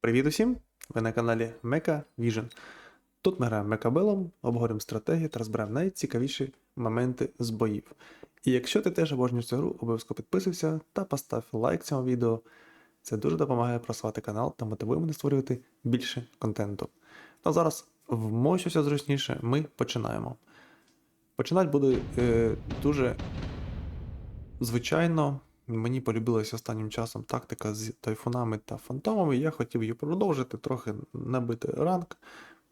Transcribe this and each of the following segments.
Привіт усім! Ви на каналі Mecha Vision. Тут ми граємо Мекабелом, обговорюємо стратегії та розберемо найцікавіші моменти з боїв. І якщо ти теж обожнюєш цю гру, обов'язково підписуйся та постав лайк цьому відео. Це дуже допомагає просувати канал та мотивує мене створювати більше контенту. Ну а зараз вмощуся зручніше, ми починаємо. Починати буде е, дуже звичайно. Мені полюбилася останнім часом тактика з тайфунами та фантомами. Я хотів її продовжити, трохи набити ранг,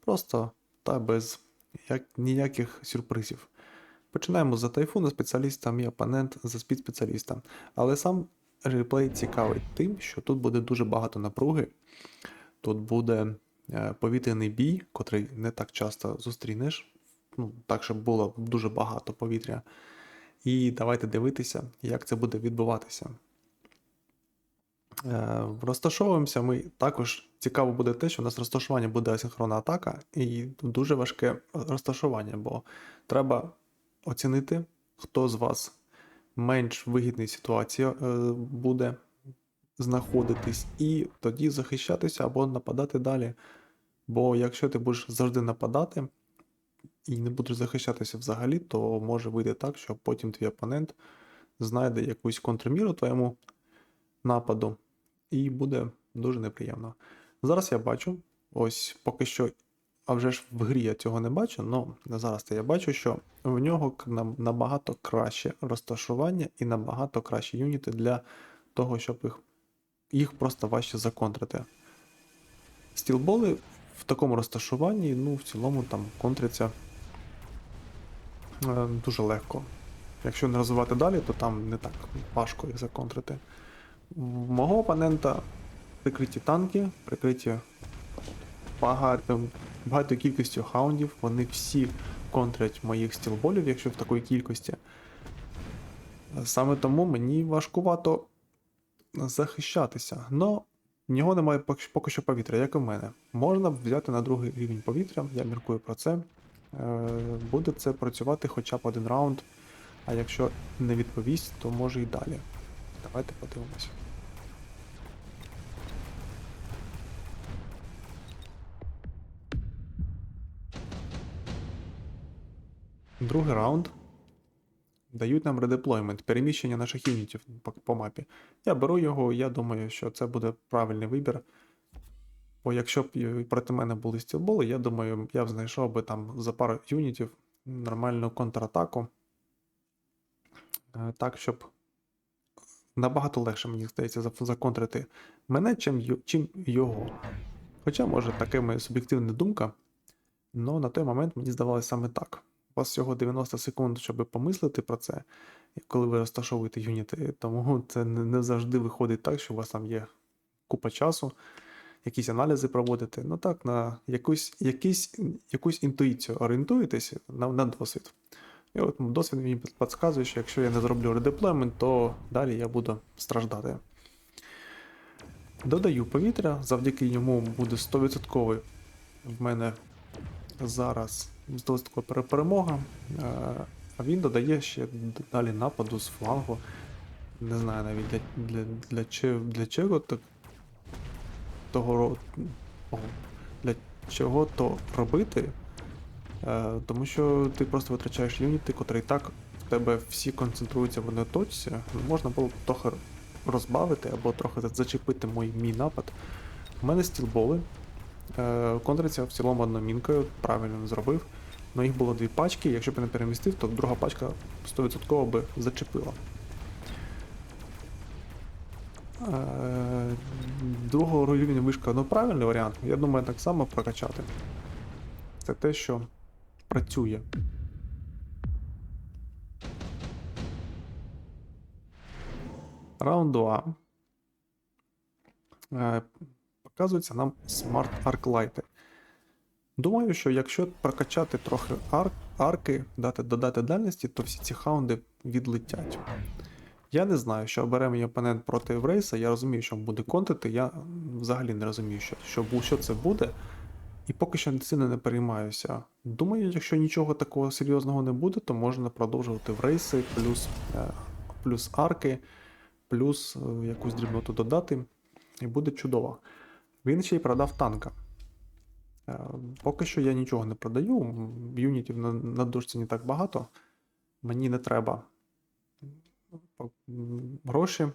просто та без як, ніяких сюрпризів. Починаємо за тайфуна спеціаліста, мій опонент за спецспеціаліста. Але сам реплей цікавий тим, що тут буде дуже багато напруги. Тут буде е, повітряний бій, котрий не так часто зустрінеш. Ну, так, щоб було дуже багато повітря. І давайте дивитися, як це буде відбуватися. Е, розташовуємося ми також цікаво буде те, що у нас розташування буде асинхронна атака, і дуже важке розташування, бо треба оцінити, хто з вас менш вигідній ситуації е, буде знаходитись, і тоді захищатися або нападати далі. Бо якщо ти будеш завжди нападати, і не будеш захищатися взагалі, то може вийти так, що потім твій опонент знайде якусь контрміру твоєму нападу, і буде дуже неприємно. Зараз я бачу, ось поки що, а вже ж в грі я цього не бачу, але зараз я бачу, що в нього набагато краще розташування і набагато кращі юніти для того, щоб їх, їх просто важче законтрити. Стілболи в такому розташуванні, ну, в цілому там контряться е, дуже легко. Якщо не розвивати далі, то там не так важко їх законтрити. В мого опонента прикриті танки, прикриті багато, багатою кількістю хаундів. Вони всі контрять моїх стілболів, якщо в такій кількості. Саме тому мені важкувато захищатися. Но в нього немає поки що- повітря, як і в мене. Можна взяти на другий рівень повітря, я міркую про це. Е, Буде це працювати хоча б один раунд, а якщо не відповість, то може і далі. Давайте подивимося. Другий раунд. Дають нам редеплоймент, переміщення наших юнітів по мапі. Я беру його, я думаю, що це буде правильний вибір. Бо якщо б проти мене були стілболи, я думаю, я б знайшов би там за пару юнітів нормальну контратаку. Е, Так, щоб набагато легше, мені здається, законтрити мене, чим, його. Хоча, може, таке моя суб'єктивна думка, але на той момент мені здавалося саме так. У вас всього 90 секунд, щоб помислити про це, коли ви розташовуєте юніти. Тому це не завжди виходить так, що у вас там є купа часу, якісь аналізи проводити. Ну так, на якусь, якісь, якусь інтуїцію орієнтуєтеся на, на досвід. І от досвід мені підказує, що якщо я не зроблю редеплоймент, то далі я буду страждати. Додаю повітря, завдяки йому буде 100% в мене зараз 100% перемога. Е, А він додає ще далі нападу з флангу. Не знаю навіть для, для, для, для чого так того для чого то робити. Е, Тому що ти просто витрачаєш юніти, котрі і так в тебе всі концентруються в одній. Можна було б трохи розбавити або трохи зачепити мій, мій напад. У мене стілболи. Е, в цілому одномінкою, правильно зробив. Ну їх було дві пачки, якщо б не перемістив, то друга пачка 100% би зачепила. Другого рівня вишка, ну правильний варіант. Я думаю, так само прокачати. Це те, що працює. Раунд 2. Е, Показується нам Arc Light. Думаю, що якщо прокачати трохи арк, арки, дати, додати дальності, то всі ці хаунди відлетять. Я не знаю, що обере мій опонент проти Еврейса. Я розумію, що він буде контити. Я взагалі не розумію, що, що, що це буде. І поки що сильно не переймаюся. Думаю, якщо нічого такого серйозного не буде, то можна продовжувати в рейси, плюс е, плюс арки, плюс е, якусь дрібноту додати, і буде чудово. Він ще й продав танка. Е, Поки що я нічого не продаю. Юнітів на, на дошці не так багато. Мені не треба гроші.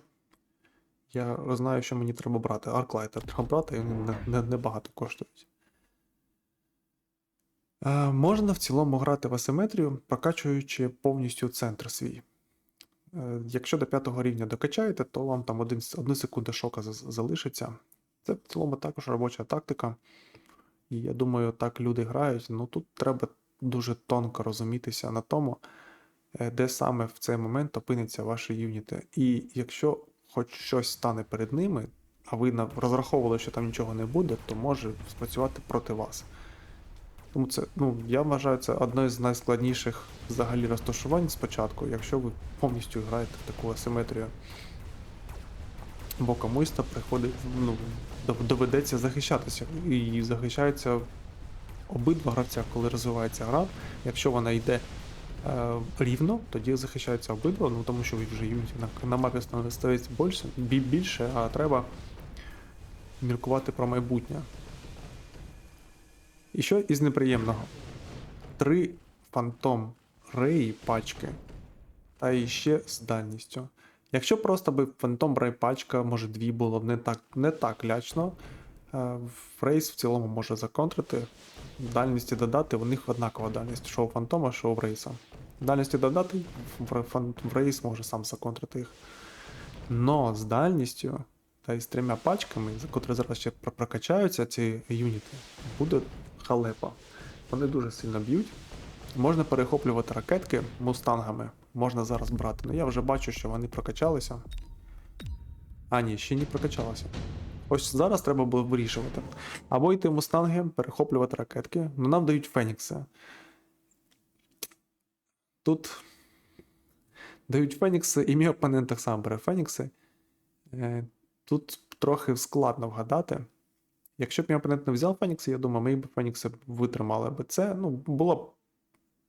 Я знаю, що мені треба брати. Арклайтер треба брати, і вони не, не, не коштують. Е, можна в цілому грати в асиметрію, прокачуючи повністю центр свій. Е, якщо до п'ятого рівня докачаєте, то вам там один, одну секунду шока залишиться. Це в цілому також робоча тактика. І я думаю, так люди грають. Ну тут треба дуже тонко розумітися на тому, де саме в цей момент опиняться ваші юніти. І якщо хоч щось стане перед ними, а ви розраховували, що там нічого не буде, то може спрацювати проти вас. Тому це, ну, я вважаю, це одне з найскладніших взагалі розташувань спочатку, якщо ви повністю граєте в таку асиметрію. Бо комусь то приходить, ну, доведеться захищатися. І захищаються обидва гравця, коли розвивається гра. Якщо вона йде е, рівно, тоді захищаються обидва, ну тому що вже юнітів на, на мапі стається більше, більше, а треба міркувати про майбутнє. І що із неприємного? Три фантом рей пачки, та іще з дальністю. Якщо просто би фантом рей пачка, може дві було б не так, не так лячно. Е, Рейс в цілому може законтрити. Дальності додати, у них однакова дальність, що у фантома, що у рейса. Дальності додати, в, рейс може сам законтрити їх. Но з дальністю та й з трьома пачками, за котрі зараз ще прокачаються ці юніти, буде халепа. Вони дуже сильно б'ють. Можна перехоплювати ракетки мустангами, можна зараз брати. Ну я вже бачу, що вони прокачалися. А, ні, ще не прокачалися. Ось зараз треба було вирішувати. Або йти в мустанги, перехоплювати ракетки. Ну нам дають фенікси. Тут дають фенікси, і мій опонент так само бере фенікси. Е, Тут трохи складно вгадати. Якщо б мій опонент не взяв Фенікси, я думаю, ми б Фенікси витримали би це. Ну, було б,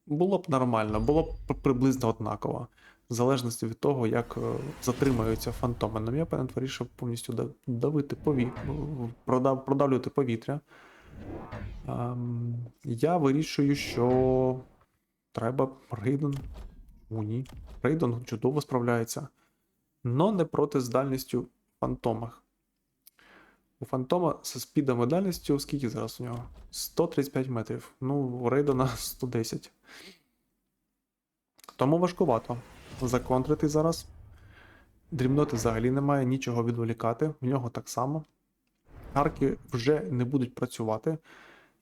було б нормально, було б приблизно однаково. В залежності від того, як е, затримуються фантоми. Но мій опонент вирішив повністю давити пові... продав... продавлювати повітря. Ем, я вирішую, що треба Рейден. О, ні. Рейден чудово справляється. Но не проти з дальністю фантомах. У Фантома з спідом і дальністю, скільки зараз у нього? 135 метрів. Ну, у Рейдена 110. Тому важкувато законтрити зараз. Дрібноти взагалі немає, нічого відволікати. В нього так само. Арки вже не будуть працювати.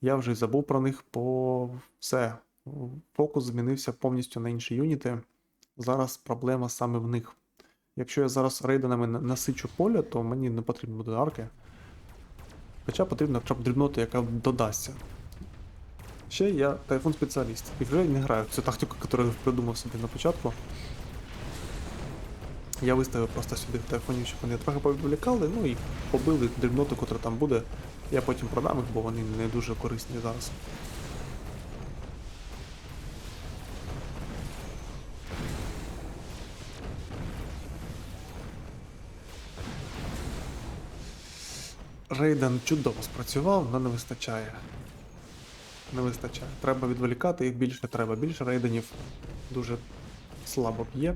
Я вже забув про них, бо все. Фокус змінився повністю на інші юніти. Зараз проблема саме в них. Якщо я зараз рейденами насичу поле, то мені не потрібно буде арки. Хоча потрібна хоча б дрібнота, яка додасться. Ще я тайфун спеціаліст. І вже не граю в цю тактику, яку я придумав собі на початку. Я виставив просто сюди тайфунів, щоб вони трохи повідволікали, ну і побили дрібноту, котра там буде. Я потім продам їх, бо вони не дуже корисні зараз. Рейден чудово спрацював, але не вистачає. Не вистачає. Треба відволікати, їх більше треба. Більше рейденів дуже слабо б'є.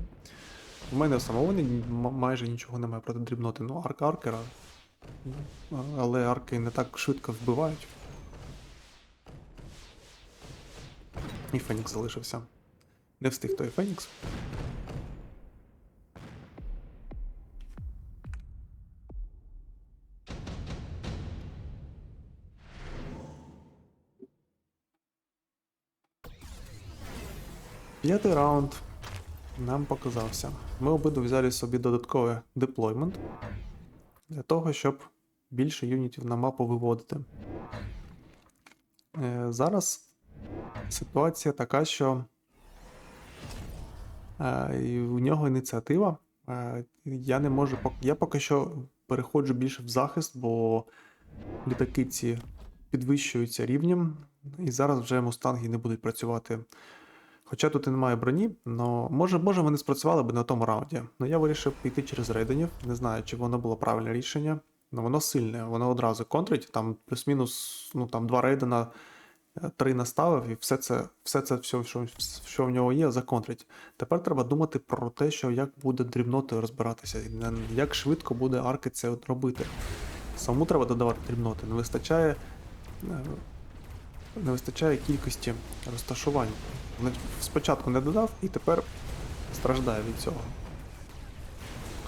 У мене самого м- майже нічого немає проти дрібноти. Ну, арка аркера. Але арки не так швидко вбивають. І Фенікс залишився. Не встиг той Фенікс. П'ятий раунд нам показався. Ми обидва взяли собі додатковий деплоймент для того, щоб більше юнітів на мапу виводити. Е, зараз ситуація така, що е, у нього ініціатива. Е, я не можу, я поки що переходжу більше в захист, бо літаки ці підвищуються рівнем, і зараз вже мустанги не будуть працювати Хоча тут і немає броні, але може, може вони спрацювали б на тому раунді. Ну я вирішив піти через рейденів. Не знаю, чи воно було правильне рішення. Ну воно сильне, воно одразу контрить, там плюс-мінус ну, там, два рейдена, е, три наставив, і все це, все це, все, що, що в нього є, законтрить. Тепер треба думати про те, що як буде дрібнотою розбиратися, як швидко буде арки це от робити. Самому треба додавати дрібноти. Не вистачає. Е, Не вистачає кількості розташувань. Спочатку не додав і тепер страждає від цього.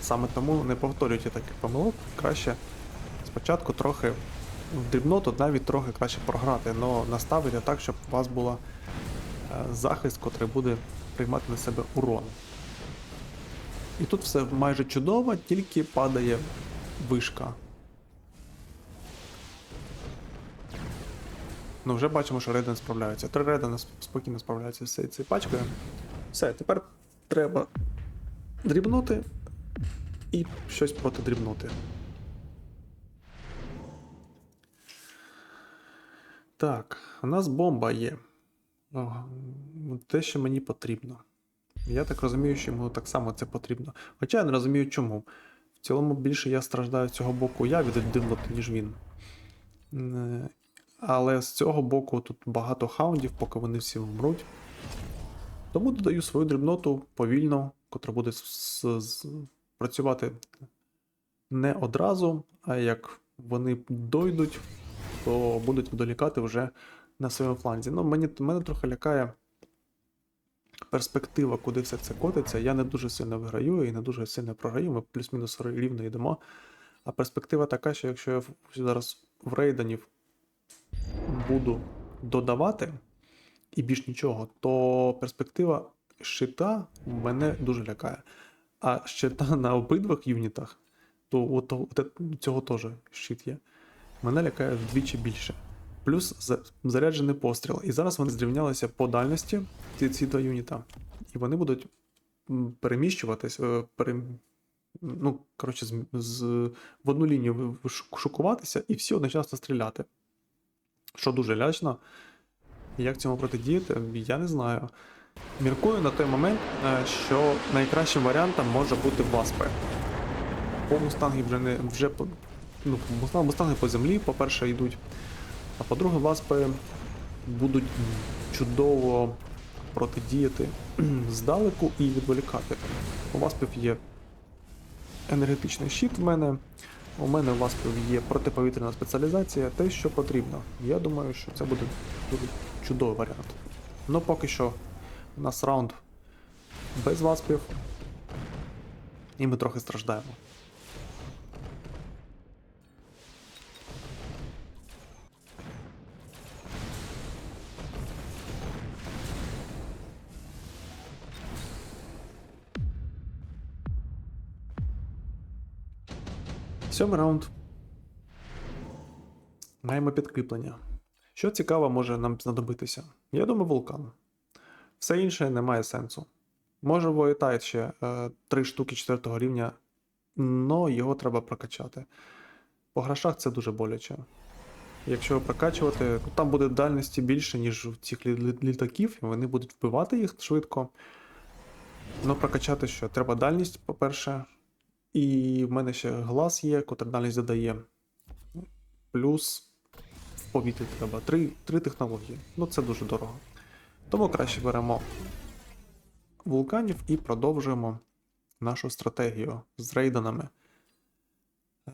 Саме тому не повторюйте таких помилок, краще спочатку трохи в дрібноту навіть трохи краще програти, але наставити так, щоб у вас був захист, котрий буде приймати на себе урон. І тут все майже чудово, тільки падає вишка. Ну, вже бачимо, що Рейден справляється. Три Рейдена спокійно справляються з цією пачкою. Все, тепер треба дрібнути і щось проти дрібнути. Так, у нас бомба є. О, те, що мені потрібно. Я так розумію, що йому так само це потрібно. Хоча я не розумію чому. В цілому більше я страждаю з цього боку я від дрібноти, ніж він. Але з цього боку тут багато хаундів, поки вони всі вмруть. Тому додаю свою дрібноту повільно, котра буде працювати не одразу, а як вони дойдуть, то будуть відволікати вже на своєму фланзі. Ну, мені, мене трохи лякає перспектива, куди все це котиться. Я не дуже сильно виграю і не дуже сильно програю. Ми плюс-мінус рівно йдемо. А перспектива така, що якщо я зараз в рейданів буду додавати і більш нічого, то перспектива щита мене дуже лякає. А щита на обидвох юнітах, то от, от цього теж щит є. Мене лякає вдвічі більше. Плюс заряджений постріл. І зараз вони зрівнялися по дальності, ці, ці два юніта. І вони будуть переміщуватись, е, пере, ну, коротше, з, з, в одну лінію шукуватися і всі одночасно стріляти. Що дуже лячно. Як цьому протидіяти, я не знаю. Міркую на той момент, е, що найкращим варіантом може бути васпи. По мустанги вже не вже ну, мустанги по землі, по-перше, йдуть. А по-друге, васпи будуть чудово протидіяти здалеку і відволікати. У васпів є енергетичний щит в мене. У мене в васпів є протиповітряна спеціалізація, те, що потрібно. Я думаю, що це буде дуже чудовий варіант. Ну поки що у нас раунд без васпів. І ми трохи страждаємо. Сьомий раунд. Маємо підкріплення. Що цікаво може нам знадобитися? Я думаю, вулкан. Все інше не має сенсу. Може, Воєтайт ще е, 3 штуки 4 рівня, але його треба прокачати. По грошах це дуже боляче. Якщо прокачувати, то там буде дальності більше, ніж у цих лі- лі- літаків, і вони будуть вбивати їх швидко. Ну, прокачати що? Треба дальність, по-перше. І в мене ще глаз є, котрий дальність додає. Плюс в повітрі треба. Три, три технології. Ну це дуже дорого. Тому краще беремо вулканів і продовжуємо нашу стратегію з рейданами.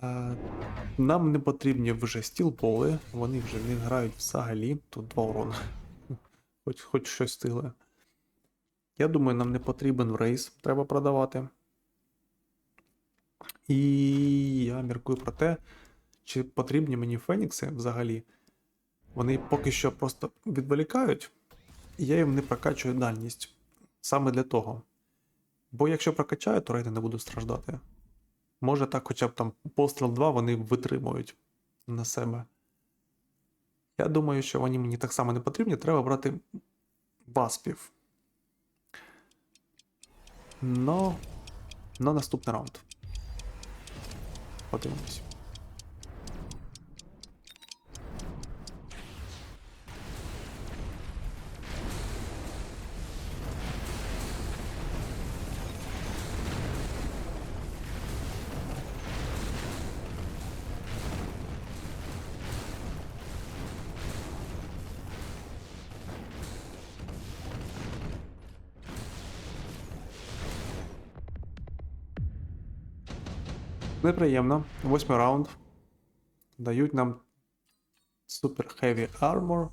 Е, Нам не потрібні вже стілболи, вони вже не грають взагалі. Тут два урона. Хоч, хоч щось стигле. Я думаю, нам не потрібен рейс, треба продавати. І я міркую про те, чи потрібні мені фенікси взагалі. Вони поки що просто відволікають, і я їм не прокачую дальність. Саме для того. Бо якщо прокачаю, то рейди не будуть страждати. Може так, хоча б там постріл 2 вони витримують на себе. Я думаю, що вони мені так само не потрібні. Треба брати васпів. Но на наступний раунд. 확인하겠습니다. Неприємно. Восьмий раунд. Дають нам Super Heavy Armor.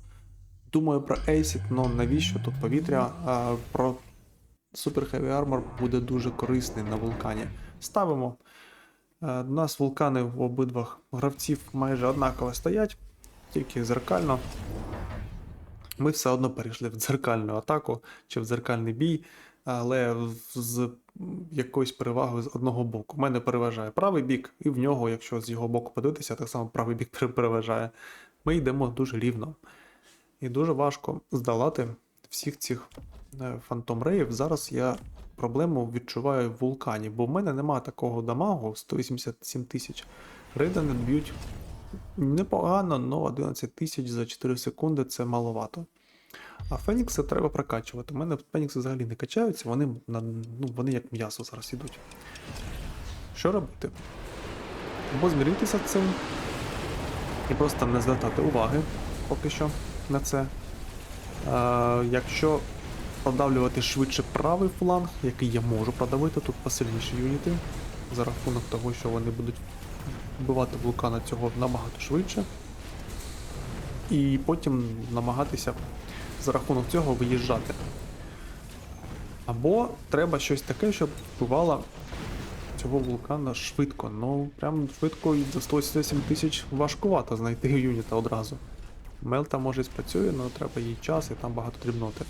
Думаю про Acid, але навіщо тут повітря? А, про Super Heavy Armor буде дуже корисний на вулкані. Ставимо. Е, У нас вулкани в обидвах гравців майже однаково стоять, тільки зеркально. Ми все одно перейшли в дзеркальну атаку чи в дзеркальний бій, але з якоюсь перевагою з одного боку. У мене переважає правий бік, і в нього, якщо з його боку подивитися, так само правий бік пере- переважає. Ми йдемо дуже рівно. І дуже важко здолати всіх цих е, фантом реїв. Зараз я проблему відчуваю в вулкані, бо в мене немає такого дамагу 187 тисяч. Рейдени б'ють непогано, але 11 тисяч за 4 секунди це маловато. А Фенікси треба прокачувати. У мене Фенікси взагалі не качаються, вони, ну, вони як м'ясо зараз ідуть. Що робити? Або зміритися з цим і просто не звертати уваги поки що на це. А, якщо продавлювати швидше правий фланг, який я можу продавити, тут посильніші юніти, за рахунок того, що вони будуть вбивати вулкана цього набагато швидше. І потім намагатися за рахунок цього виїжджати. Або треба щось таке, щоб вбивало цього вулкана швидко. Ну, прям швидко і за 187 тисяч важкувато знайти юніта одразу. Мелта може і спрацює, але треба їй час і там багато дрібноти.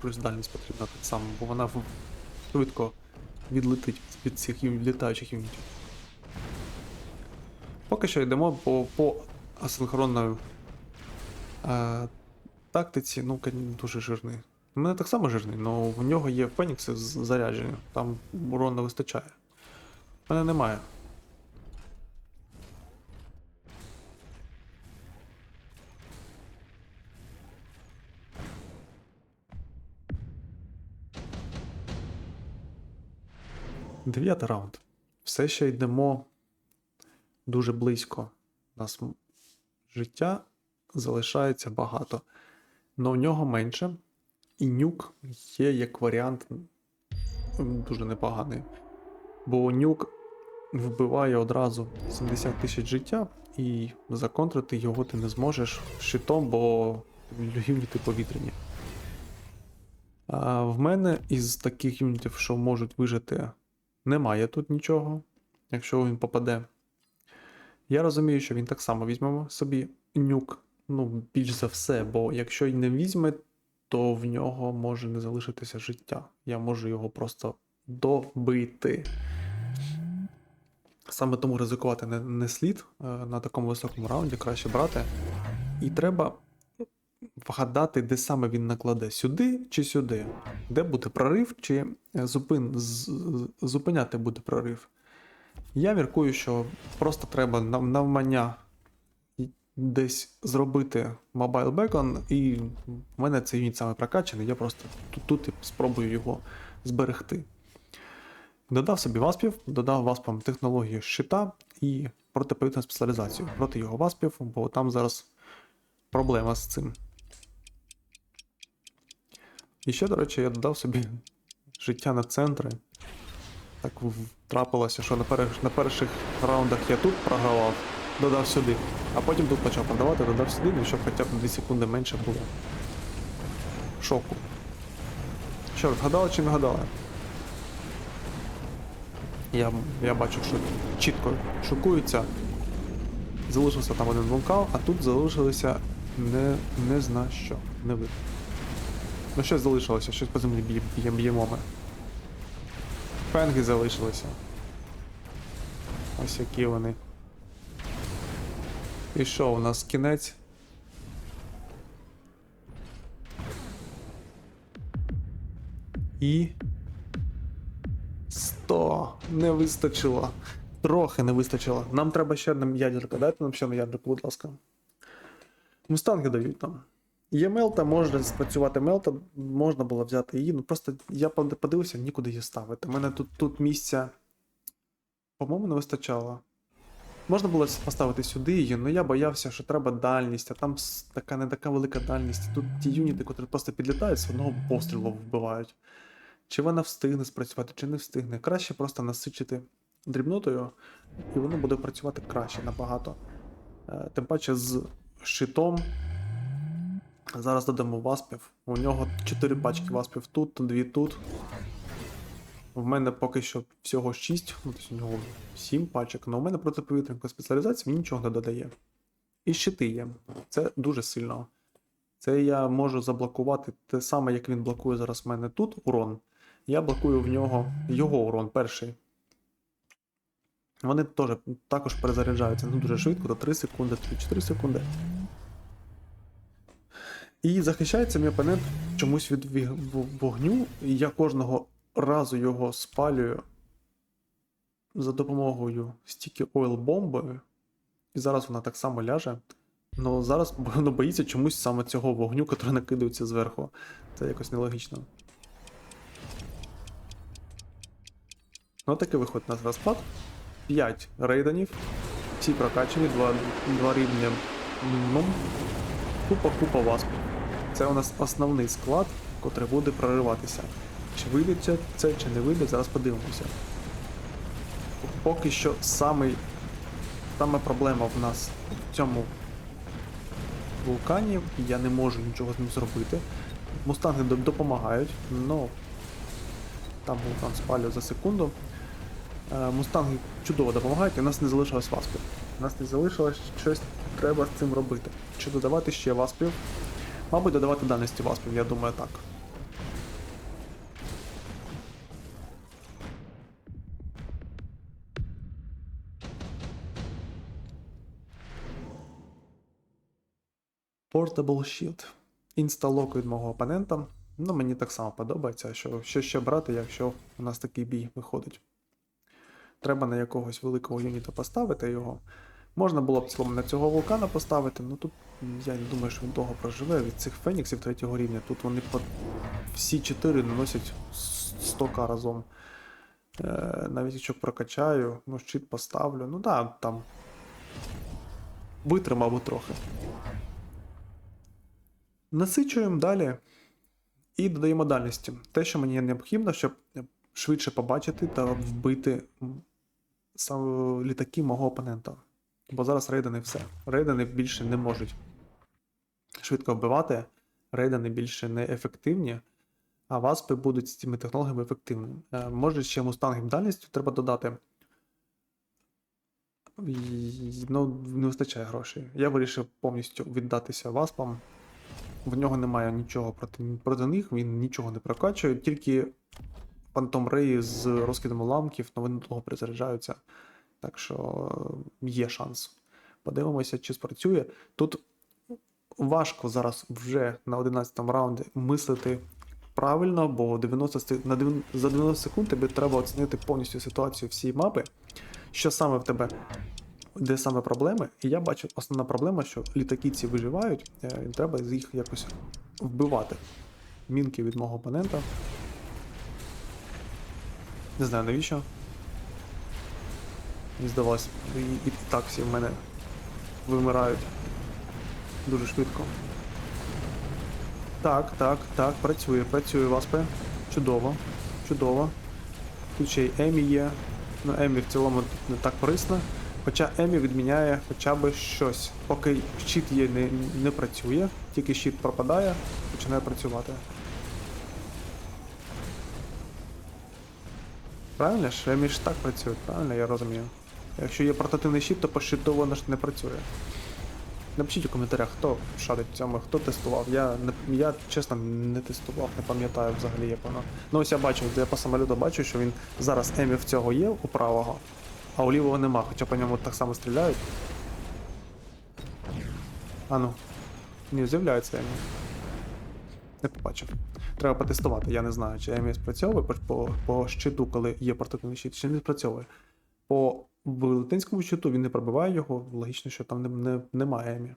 Плюс дальність потрібна так само, бо вона швидко відлетить від цих літаючих юнітів. Поки що йдемо по, по асинхронної е, тактиці, ну, дуже жирний. У мене так само жирний, але в нього є фенікси з заряджені, там урон не вистачає. У мене немає. Дев'ятий раунд. Все ще йдемо дуже близько. У нас життя залишається багато. Но в нього менше. І нюк є як варіант дуже непоганий. Бо нюк вбиває одразу 70 тисяч життя, і законтрити його ти не зможеш щитом, бо юніти повітряні. А в мене із таких юнітів, що можуть вижити, немає тут нічого, якщо він попаде. Я розумію, що він так само візьме собі нюк, ну, більш за все, бо якщо й не візьме, то в нього може не залишитися життя. Я можу його просто добити. Саме тому ризикувати не, не слід е, на такому високому раунді, краще брати. І треба вгадати, де саме він накладе сюди чи сюди. Де буде прорив, чи е, зупин, з- зупиняти буде прорив. Я міркую, що просто треба нав- навмання десь зробити Mobile Beacon, і в мене цей юніт саме прокачаний, я просто тут, тут і спробую його зберегти. Додав собі васпів, додав васпам технологію щита і протиповітряну спеціалізацію проти його васпів, бо там зараз проблема з цим. І ще, до речі, я додав собі життя на центри. Так трапилося, що на, перш, на перших раундах я тут програвав, додав сюди, а потім тут почав продавати, додав сюди, ну, щоб хоча б 2 секунди менше було. Шоку. Що, вгадали чи не вгадали? Я, я бачу, що чітко шокується. Залишився там один вулкан, а тут залишилося не, не зна що, не видно. Ну щось залишилося, щось по землі б'є- б'є- б'ємо ми. Фенги залишилися. Ось які вони. І що, у нас кінець? І. 100. Не вистачило. Трохи не вистачило. Нам треба ще одна ядерка. Дайте нам ще одну ядерку, будь ласка. Мустанги дають нам. Є мелта, може спрацювати мелта, можна було взяти її. Ну просто я подивився, нікуди її ставити. У мене тут, тут місця, по-моєму, не вистачало. Можна було поставити сюди її, але я боявся, що треба дальність, а там така не така велика дальність. Тут ті юніти, котрі просто підлітають, з одного пострілу вбивають. чи вона встигне спрацювати, чи не встигне. Краще просто насичити дрібнотою, і воно буде працювати краще набагато. Е, Тим паче з щитом. Зараз додамо васпів. У нього 4 пачки васпів тут, 2 тут. В мене поки що всього 6, ну, тобто у нього 7 пачок, але у мене протиповітрянка спеціалізація він нічого не додає. І щити є. Це дуже сильно. Це я можу заблокувати те саме, як він блокує зараз в мене тут урон. Я блокую в нього його урон перший. Вони теж також перезаряджаються не дуже швидко, до 3 секунди, 3-4 секунди. І захищається мій опонент чомусь від вогню, і я кожного разу його спалюю за допомогою стіки ойл бомби. І зараз вона так само ляже. Ну зараз воно боїться чомусь саме цього вогню, який накидається зверху. Це якось нелогічно. Ну, такий виходить у нас розклад. 5 рейданів. Всі прокачані, 2, 2 рівня мінімум. Купа-купа васпів. Це у нас основний склад, котрий буде прориватися. Чи вийде це, чи не вийде, зараз подивимося. Поки що самий, саме проблема в нас в цьому вулкані, я не можу нічого з ним зробити. Мустанги допомагають, але там вулкан спалює за секунду. Е, Мустанги чудово допомагають, і у нас не залишилось васпів. У нас не залишилось щось треба з цим робити. Чи додавати ще васпів? Мабуть, додавати дальності васпів, я думаю, так. Portable Shield. Інсталок від мого опонента. Ну, мені так само подобається, що, що ще брати, якщо у нас такий бій виходить. Треба на якогось великого юніта поставити його. Можна було б цілому на цього вулкана поставити, ну тут я не думаю, що він довго проживе від цих феніксів третього рівня. Тут вони по... всі чотири наносять 100к разом. Е, навіть якщо прокачаю, ну щит поставлю. Ну да, там. Витримав би трохи. Насичуємо далі і додаємо дальності. Те, що мені необхідно, щоб швидше побачити та вбити літаки мого опонента. Бо зараз рейдени все. Рейдени більше не можуть швидко вбивати, рейдени більше не ефективні, а васпи будуть з цими технологіями ефективними. Е, Може ще мустангів дальністю треба додати. Ну, не вистачає грошей. Я вирішив повністю віддатися васпам. В нього немає нічого проти, проти них, він нічого не прокачує, тільки Фантом Рей з розкидом уламків, але вони довго перезаряджаються. Так що е, є шанс. Подивимося, чи спрацює. Тут важко зараз вже на 11 раунді мислити правильно, бо 90, на 90 за 90 секунд тобі треба оцінити повністю ситуацію всієї мапи, що саме в тебе, де саме проблеми. І я бачу, основна проблема, що літаки ці виживають, е, і треба їх якось вбивати. Мінки від мого опонента. Не знаю навіщо. Мені здалося, і, і так всі в мене вимирають дуже швидко. Так, так, так, працює, працює Васпе. Чудово, чудово. Тут ще й Емі є. Ну, Емі в цілому не так корисна. Хоча Емі відміняє хоча б щось. Поки щит є, не, не працює, тільки щит пропадає, починає працювати. Правильно ж? Емі ж так працює, правильно, я розумію. Якщо є портативний щит, то по щиту воно ж не працює. Напишіть у коментарях, хто шарить цьому, хто тестував. Я, не, я чесно не тестував, не пам'ятаю взагалі, як воно. Ну ось я бачу, я по самоліту бачу, що він зараз Емі в цього є у правого, а у лівого нема, хоча по ньому так само стріляють. А ну. Ні, з'являється Емі. Не побачив. Треба потестувати, я не знаю, чи Емі спрацьовує по, по, щиту, коли є портативний щит, чи не спрацьовує. По велетенському щиту він не пробиває його, логічно, що там не, не, немає Емі.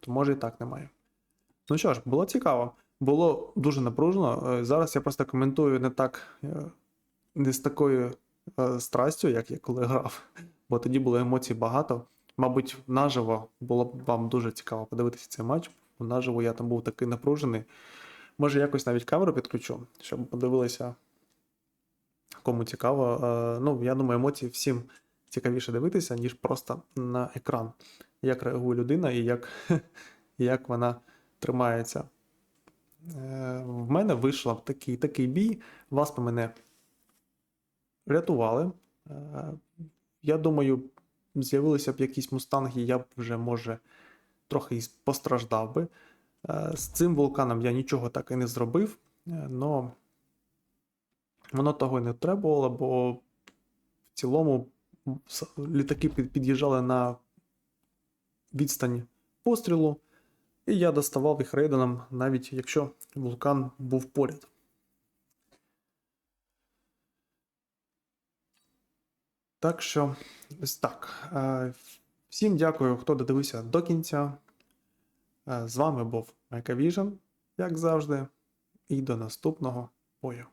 То може і так немає. Ну що ж, було цікаво. Було дуже напружено. Е, Зараз я просто коментую не так, е, не з такою страстю, як я коли грав, бо тоді було емоцій багато. Мабуть, наживо було б вам дуже цікаво подивитися цей матч, наживо я там був такий напружений. Може, якось навіть камеру підключу, щоб подивилися Кому цікаво, е, ну, я думаю, емоції всім цікавіше дивитися, ніж просто на екран. Як реагує людина і як, як вона тримається. Е, В мене вийшов такий, такий бій. Васпи мене рятували. Е, Я думаю, з'явилися б якісь мустанги, я б вже, може, трохи і постраждав би. Е, З цим вулканом я нічого так і не зробив, але воно того й не требувало, бо в цілому літаки під'їжджали на відстань пострілу, і я доставав їх рейденом, навіть якщо вулкан був поряд. Так що, ось так. Е, Всім дякую, хто додивився до кінця. Е, З вами був Vision, як завжди, і до наступного бою.